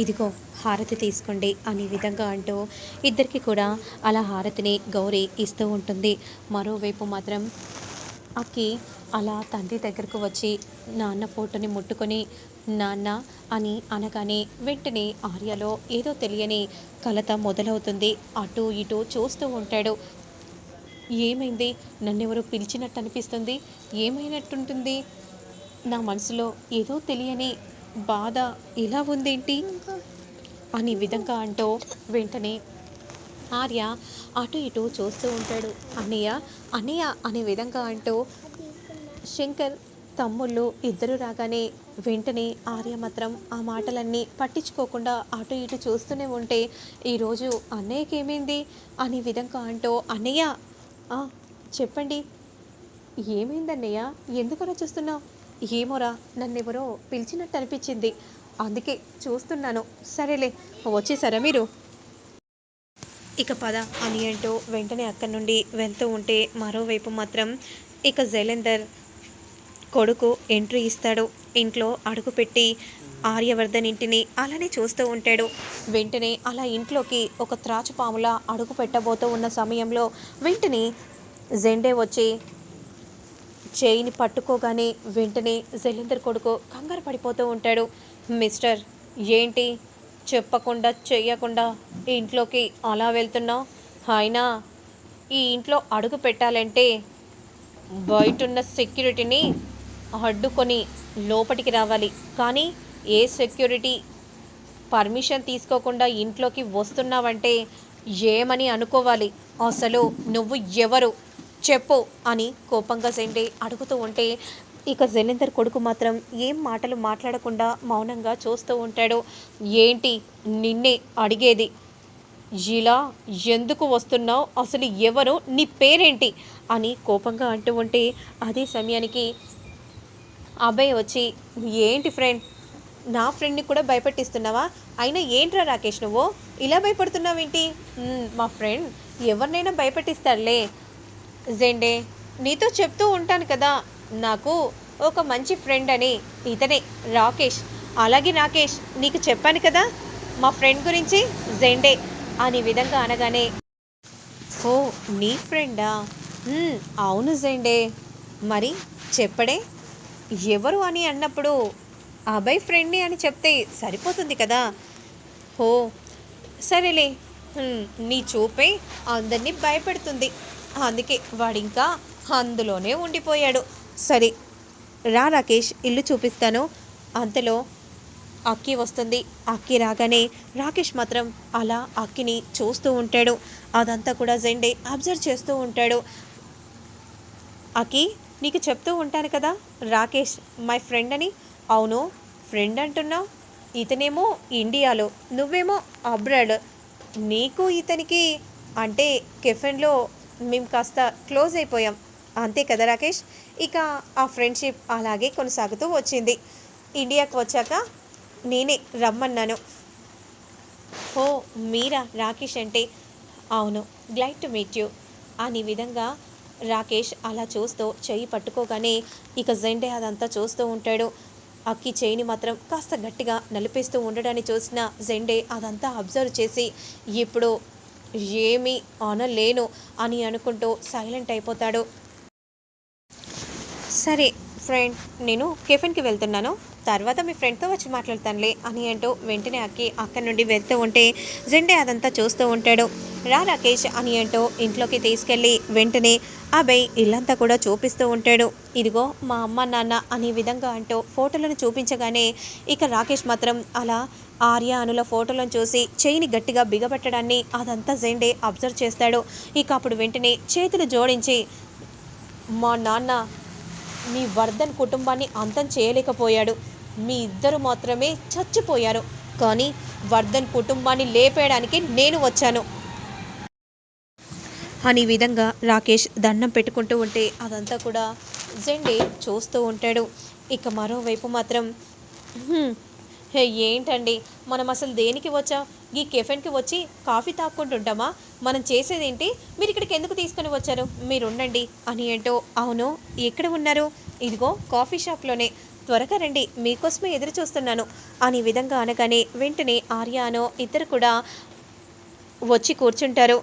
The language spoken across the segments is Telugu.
ఇదిగో హారతి తీసుకోండి అనే విధంగా అంటూ ఇద్దరికి కూడా అలా హారతిని గౌరీ ఇస్తూ ఉంటుంది. మరోవైపు మాత్రం అక్కి అలా తండ్రి దగ్గరకు వచ్చి నాన్న ఫోటోని ముట్టుకొని నాన్న అని అనగానే వెంటనే ఆర్యలో ఏదో తెలియని కలత మొదలవుతుంది. అటు ఇటు చూస్తూ ఉంటాడు. ఏమైంది? నన్నెవరో పిలిచినట్టు అనిపిస్తుంది? ఏమైనట్టుంటుంది? నా మనసులో ఏదో తెలియని బాధ ఇలా ఉందేంటి? అని విధంగా అంటూ వెంటనే ఆర్య అటు ఇటు చూస్తూ ఉంటాడు. అన్నయ్య అన్నయ్య అనే విధంగా అంటూ శంకర్ తమ్ముళ్ళు ఇద్దరు రాగానే వెంటనే ఆర్య మాత్రం ఆ మాటలన్నీ పట్టించుకోకుండా అటు ఇటు చూస్తూనే ఉంటే ఈరోజు అన్నయ్యకి ఏమైంది? అనే విధంగా అంటూ అన్నయ్య చెప్పండి. ఏమైంది అన్నయ్య? ఎందుకలా చూస్తున్నావు? ఏమోరా నన్నెవరో పిలిచినట్టు అనిపించింది అందుకే చూస్తున్నాను. సరేలే వచ్చేసారా మీరు? ఇక పద అని అంటూ వెంటనే అక్కడి నుండి వెళ్తూ ఉంటే మరోవైపు మాత్రం ఇక జైలేందర్ కొడుకు ఎంట్రీ ఇస్తాడు. ఇంట్లో అడుగుపెట్టి ఆర్యవర్ధన్ ఇంటిని అలానే చూస్తూ ఉంటాడు. వెంటనే అలా ఇంట్లోకి ఒక త్రాచుపాములా అడుగు పెట్టబోతూ ఉన్న సమయంలో వెంటనే జెండే వచ్చి చేయిని పట్టుకోగానే వెంటనే జైలేందర్ కొడుకు కంగారు పడిపోతూ ఉంటాడు. మిస్టర్ ఏంటి? చెప్పకుండా చెయ్యకుండా ఇంట్లోకి అలా వెళ్తున్నావు అయినా ఈ ఇంట్లో అడుగు పెట్టాలంటే బయటున్న సెక్యూరిటీని అడ్డుకొని లోపలికి రావాలి. కానీ ఏ సెక్యూరిటీ పర్మిషన్ తీసుకోకుండా ఇంట్లోకి వస్తున్నావంటే ఏమని అనుకోవాలి? అసలు నువ్వు ఎవరు? చెప్పు అని కోపంగా జెండే అడుగుతూ ఉంటే ఇక జలేందర్ కొడుకు మాత్రం ఏం మాటలు మాట్లాడకుండా మౌనంగా చూస్తూ ఉంటాడు. ఏంటి నిన్నే అడిగేది? ఇలా ఎందుకు వస్తున్నావు? అసలు ఎవరు? నీ పేరేంటి? అని కోపంగా అంటూ ఉంటే అదే సమయానికి అబ్బాయి వచ్చి ఏంటి ఫ్రెండ్? నా ఫ్రెండ్ని కూడా భయపెట్టిస్తున్నావా? అయినా ఏంట్రా రాకేష్ నువ్వు? ఇలా భయపడుతున్నావేంటి? మా ఫ్రెండ్ ఎవరినైనా భయపెట్టిస్తాడులే. జెండే నీతో చెప్తూ ఉంటాను కదా. నాకు ఒక మంచి ఫ్రెండ్ అని. ఇతనే రాకేష్. అలాగే రాకేష్ నీకు చెప్పాను కదా. మా ఫ్రెండ్ గురించి జెండే అని విధంగా అనగానే ఓ నీ ఫ్రెండా? అవును జెండే. మరి చెప్పడే? ఎవరు అని అన్నప్పుడు అబ్బాయి ఫ్రెండ్ని అని చెప్తే సరిపోతుంది కదా. ఓ సరేలే. నీ చూపే అందరినీ భయపెడుతుంది. అందుకే వాడింకా అందులోనే ఉండిపోయాడు. సరే రా రాకేష్ ఇల్లు చూపిస్తాను. అంతలో అక్కి వస్తుంది. అక్కి రాగానే రాకేష్ మాత్రం అలా అక్కిని చూస్తూ ఉంటాడు. అదంతా కూడా జెండే అబ్జర్వ్ చేస్తూ ఉంటాడు. అక్కి నీకు చెప్తూ ఉంటాను కదా రాకేష్ మై ఫ్రెండ్ అని. అవును ఫ్రెండ్ అంటున్నావు? ఇతనేమో ఇండియాలో నువ్వేమో అబ్రాడ్. నీకు ఇతనికి అంటే కెఫెన్లో మేము కాస్త క్లోజ్ అయిపోయాం. అంతే కదా రాకేష్? ఇక ఆ ఫ్రెండ్షిప్ అలాగే కొనసాగుతూ వచ్చింది. ఇండియాకు వచ్చాక నేనే రమ్మన్నాను. ఓ మీరా రాకేష్ అంటే? అవును గ్లైడ్ టు మీట్ యూ అని విధంగా రాకేష్ అలా చూస్తూ చెయ్యి పట్టుకోగానే ఇక జెండే అదంతా చూస్తూ ఉంటాడు. అక్కి చేయిని మాత్రం కాస్త గట్టిగా నలిపేస్తూ ఉండడాన్ని చూసిన జెండే అదంతా అబ్జర్వ్ చేసి ఇప్పుడు ఏమీ అనలేను అని అనుకుంటూ సైలెంట్ అయిపోతాడు. సరే ఫ్రెండ్ నేను కెఫెన్కి వెళ్తున్నాను. తర్వాత మీ ఫ్రెండ్తో వచ్చి మాట్లాడతానులే అని అంటూ వెంటనే అక్కి అక్కడి నుండి వెళ్తూ ఉంటే జెండే అదంతా చూస్తూ ఉంటాడు. రా రాకేష్ అని అంటూ ఇంట్లోకి తీసుకెళ్ళి వెంటనే అబ్బాయి ఇల్లంతా కూడా చూపిస్తూ ఉంటాడు. ఇదిగో మా అమ్మ నాన్న అనే విధంగా అంటూ ఫోటోలను చూపించగానే ఇక రాకేష్ మాత్రం అలా ఆర్య అనుల ఫోటోలను చూసి చేయిని గట్టిగా బిగబెట్టడాన్ని అదంతా జెండే అబ్జర్వ్ చేస్తాడు. ఇక అప్పుడు వెంటనే చేతులు జోడించి మా నాన్న మీ వర్ధన్ కుటుంబాన్ని అంతం చేయలేకపోయాడు. మీ ఇద్దరు మాత్రమే చచ్చిపోయారు. కానీ వర్ధన్ కుటుంబాన్ని లేపేయడానికి నేను వచ్చాను అని విధంగా రాకేష్ దండం పెట్టుకుంటూ ఉంటే అదంతా కూడా జెండే చూస్తూ ఉంటాడు. ఇక మరోవైపు మాత్రం హే, ఏంటండి? మనం అసలు దేనికి వచ్చాం? ఈ కెఫెన్కి వచ్చి కాఫీ తాక్కుంటుంటామా మనం చేసేదేంటి? మీరు ఇక్కడికి ఎందుకు తీసుకుని వచ్చారు? మీరు ఉండండి అని ఏంటో అవును ఎక్కడ ఉన్నారు? ఇదిగో కాఫీ షాప్లోనే. త్వరగా రండి మీకోసమే ఎదురు చూస్తున్నాను అని విధంగా అనగానే వెంటనే ఆర్యానో ఇద్దరు కూడా వచ్చి కూర్చుంటారు.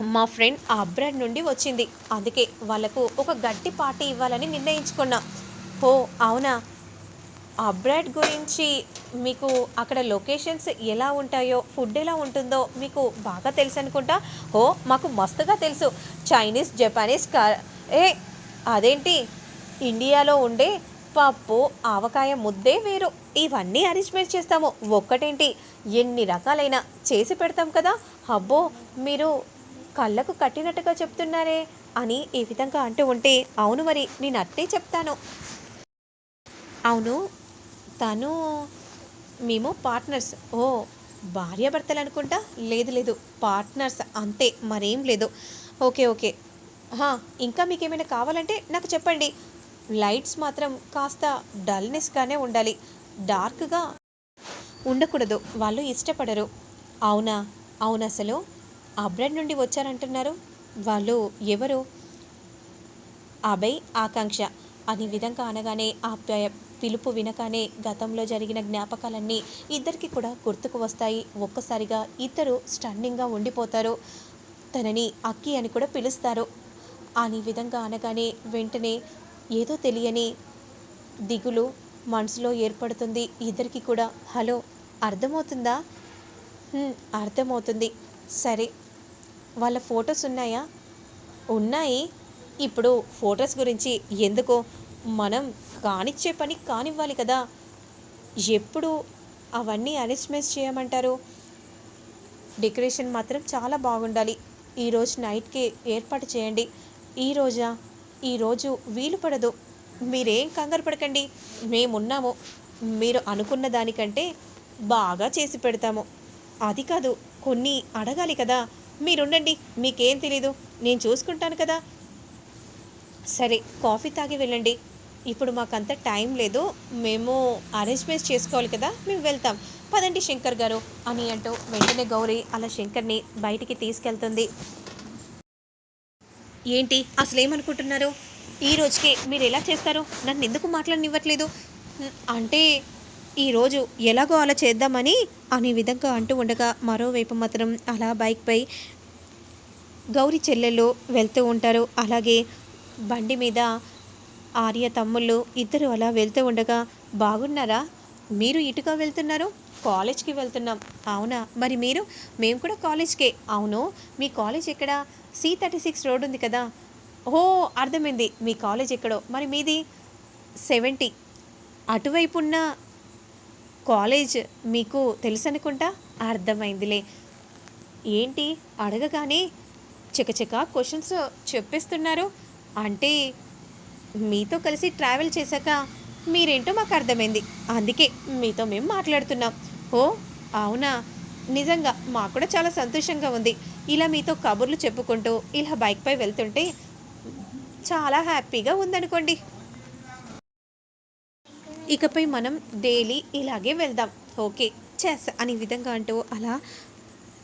మా ఫ్రెండ్ అబ్రాడ్ నుండి వచ్చింది. అందుకే వాళ్ళకు ఒక గట్టి పార్టీ ఇవ్వాలని నిర్ణయించుకున్నా. ఓ అవునా? అబ్రాడ్ గురించి మీకు అక్కడ లొకేషన్స్ ఎలా ఉంటాయో ఫుడ్ ఎలా ఉంటుందో మీకు బాగా తెలుసు అనుకుంటా? ఓ మాకు మస్తుగా తెలుసు. చైనీస్ జపానీస్ కా ఏ అదేంటి? ఇండియాలో ఉండే పప్పు ఆవకాయ ముద్దే వేరు. ఇవన్నీ అరేంజ్మెంట్ చేస్తాము. ఒక్కటేంటి? ఎన్ని రకాలైన చేసి పెడతాం కదా? అబ్బో మీరు కళ్ళకు కట్టినట్టుగా చెప్తున్నారే అని ఈ విధంగా అంటూ ఉంటే అవును మరి నేను అట్టే చెప్తాను. అవును తను మేము పార్ట్నర్స్ ఓ భార్యాభర్తలు అనుకుంటా లేదు లేదు. పార్ట్నర్స్ అంతే మరేం లేదు. Okay okay. హా, ఇంకా మీకు ఏమైనా కావాలంటే నాకు చెప్పండి. లైట్స్ మాత్రం కాస్త డల్నెస్గానే ఉండాలి. డార్క్గా ఉండకూడదు. వాళ్ళు ఇష్టపడరు. అవునా? అవును అసలు? అబ్రాడ్ నుండి వచ్చారంటున్నారు. వాళ్ళు ఎవరు? అభయ్ ఆకాంక్ష. అనే విధంగా అనగానే ఆప్యాయ. పిలుపు వినగానే గతంలో జరిగిన జ్ఞాపకాలన్నీ ఇద్దరికి కూడా గుర్తుకు వస్తాయి. ఒక్కసారిగా ఇద్దరు స్టన్నింగ్గా ఉండిపోతారు. తనని అక్కి అని కూడా పిలుస్తారు. అని విధంగా అనగానే వెంటనే ఏదో తెలియని దిగులు మనసులో ఏర్పడుతుంది. ఇద్దరికి కూడా హలో అర్థమవుతుందా? అర్థమవుతుంది. సరే వాళ్ళ ఫొటోస్ ఉన్నాయా? ఉన్నాయి. ఇప్పుడు ఫొటోస్ గురించి ఎందుకో? మనం కానిచ్చే పని కానివ్వాలి కదా. ఎప్పుడు అవన్నీ అరేంజ్మెంట్స్ చేయమంటారు? డెకరేషన్ మాత్రం చాలా బాగుండాలి. ఈరోజు నైట్కి ఏర్పాటు చేయండి. ఈ రోజా? ఈరోజు వీలు పడదు. మీరేం కంగారు పడకండి. మేమున్నాము. మీరు అనుకున్న దానికంటే బాగా చేసి పెడతాము. అది కాదు కొన్ని అడగాలి కదా. మీరుండండి. మీకేం తెలీదు. నేను చూసుకుంటాను కదా. సరే కాఫీ తాగి వెళ్ళండి. ఇప్పుడు మాకంత టైం లేదు. మేము అరేంజ్మెంట్స్ చేసుకోవాలి కదా మేము వెళ్తాం. పదండి శంకర్ గారు. అని అంటూ వెంటనే గౌరీ అలా శంకర్ని బయటికి తీసుకెళ్తుంది. ఏంటి అసలు ఏమనుకుంటున్నారు ఈ రోజుకి మీరు ఎలా చేస్తారు? నన్ను ఎందుకు మాట్లాడనివ్వట్లేదు? అంటే ఈరోజు ఎలాగో అలా చేద్దామని అనే విధంగా అంటూ ఉండగా మరోవైపు మాత్రం అలా బైక్పై గౌరీ చెల్లెళ్ళు వెళ్తూ ఉంటారు. అలాగే బండి మీద ఆర్య తమ్ముళ్ళు ఇద్దరు అలా వెళ్తూ ఉండగా బాగున్నారా? మీరు ఇటుగా వెళ్తున్నారు? కాలేజ్కి వెళ్తున్నాం. అవునా? మరి మీరు? మేము కూడా కాలేజ్కే. అవును? మీ కాలేజ్ ఎక్కడ? సి థర్టీ సిక్స్ రోడ్ ఉంది కదా. ఓ అర్థమైంది. మీ కాలేజ్ ఎక్కడో? మరి మీది? సెవెంటీ. అటువైపు ఉన్న కాలేజ్ మీకు తెలుసనుకుంటా? అర్థమైందిలే. ఏంటి? అడగగానే? చకచక క్వశ్చన్స్ చెప్పేస్తున్నారు? అంటే మీతో కలిసి ట్రావెల్ చేశాక మీరేంటో మాకు అర్థమైంది. అందుకే మీతో మేము మాట్లాడుతున్నాం. ఓ అవునా? నిజంగా మాకు కూడా చాలా సంతోషంగా ఉంది. ఇలా మీతో కబుర్లు చెప్పుకుంటూ ఇలా బైక్పై వెళ్తుంటే చాలా హ్యాపీగా ఉందనుకోండి. ఇకపై మనం డైలీ ఇలాగే వెళ్దాం. ఓకే చెస్ అనే విధంగా అంటూ అలా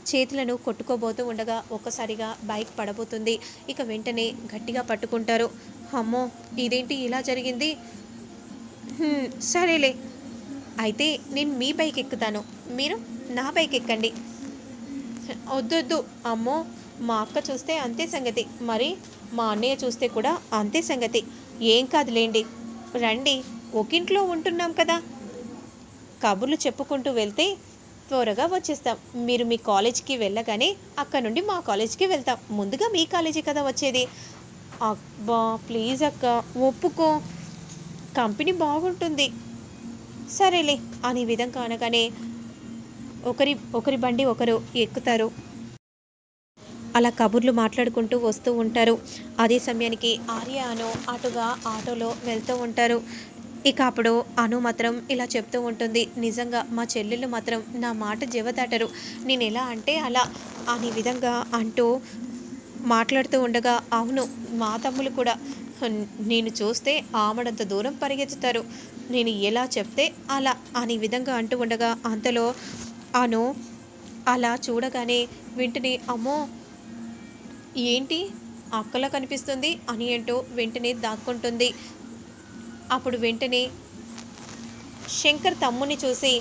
చేతులను కొట్టుకోబోతూ ఉండగా ఒక్కసారిగా బైక్ పడబోతుంది. ఇక వెంటనే గట్టిగా పట్టుకుంటారు. అమ్మో ఇదేంటి ఇలా జరిగింది? సరేలే. అయితే నేను మీ బైక్ ఎక్కుతాను మీరు నా బైక్ ఎక్కండి వద్దొద్దు. అమ్మో మా అక్క చూస్తే అంతే సంగతి. మరి మా అన్నయ్య చూస్తే కూడా అంతే సంగతి. ఏం కాదులేండి. రండి. ఒకింట్లో ఉంటున్నాం కదా. కబుర్లు చెప్పుకుంటూ వెళ్తే త్వరగా వచ్చేస్తాం. మీరు మీ కాలేజ్కి వెళ్ళగానే అక్కడ నుండి మా కాలేజ్కి వెళ్తాం. ముందుగా మీ కాలేజీ కదా వచ్చేది. అబ్బా ప్లీజ్ అక్క ఒప్పుకో. కంపెనీ బాగుంటుంది. సరేలే అనే విధంగా అనగానే ఒకరి ఒకరి బండి ఒకరు ఎక్కుతారు. అలా కబుర్లు మాట్లాడుకుంటూ వస్తూ ఉంటారు. అదే సమయానికి ఆర్య అను అటుగా ఆటోలో వెళ్తూ ఉంటారు. ఇక అప్పుడు అను మాత్రం ఇలా చెప్తూ ఉంటుంది. నిజంగా మా చెల్లెళ్ళు మాత్రం నా మాట జవదాటరు. నేను ఎలా అంటే అలా అనే విధంగా అంటూ మాట్లాడుతూ ఉండగా అవును మా తమ్ములు కూడా. నేను చూస్తే ఆమడంత దూరం పరిగెత్తుతారు. నేను ఎలా చెప్తే అలా అనే విధంగా అంటూ ఉండగా అంతలో అను అలా చూడగానే వెంటనే అమ్మో ఏంటి? అక్కలా కనిపిస్తుంది అని అంటూ వెంటనే దాక్కుంటుంది. అప్పుడు వెంటనే శంకర్ తమ్ముని చూసి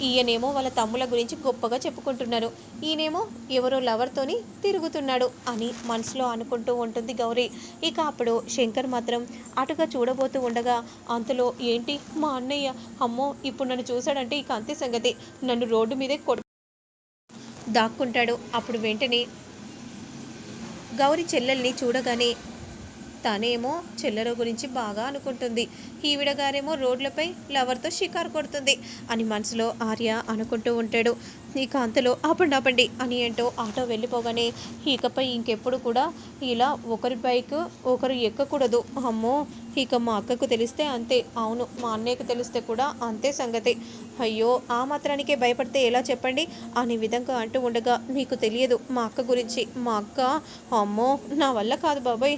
ఈయనేమో వాళ్ళ తమ్ముల గురించి గొప్పగా చెప్పుకుంటున్నారు. ఈయనేమో ఎవరో లవర్తోని తిరుగుతున్నాడు అని మనసులో అనుకుంటూ ఉంటుంది గౌరీ. ఇక అప్పుడు శంకర్ మాత్రం అటుగా చూడబోతూ ఉండగా అంతలో ఏంటి మా అన్నయ్య? అమ్మో ఇప్పుడు నన్ను చూశాడంటే ఇక అంతే సంగతి. నన్ను రోడ్డు మీదే కొడు దాక్కుంటాడు. అప్పుడు వెంటనే గౌరీ చెల్లెల్ని చూడగానే తనేమో చెల్లెల గురించి బాగా అనుకుంటుంది. ఈవిడ గారేమో రోడ్లపై లవర్తో షికారు కొడుతుంది అని మనసులో ఆర్య అనుకుంటూ ఉంటాడు. ఇక అంతలో ఆపండి ఆపండి అని ఏంటో ఆటో వెళ్ళిపోగానే ఇకపై ఇంకెప్పుడు కూడా ఇలా ఒకరి బైక్ ఒకరు ఎక్కకూడదు. అమ్మో ఇక మా అక్కకు తెలిస్తే అంతే. అవును మా అన్నయ్యకు తెలిస్తే కూడా అంతే సంగతి. అయ్యో ఆ మాత్రానికే భయపడితే ఎలా చెప్పండి? అనే విధంగా అంటూ ఉండగా మీకు తెలియదు మా అక్క గురించి. మా అక్క అమ్మో నా వల్ల కాదు బాబాయ్.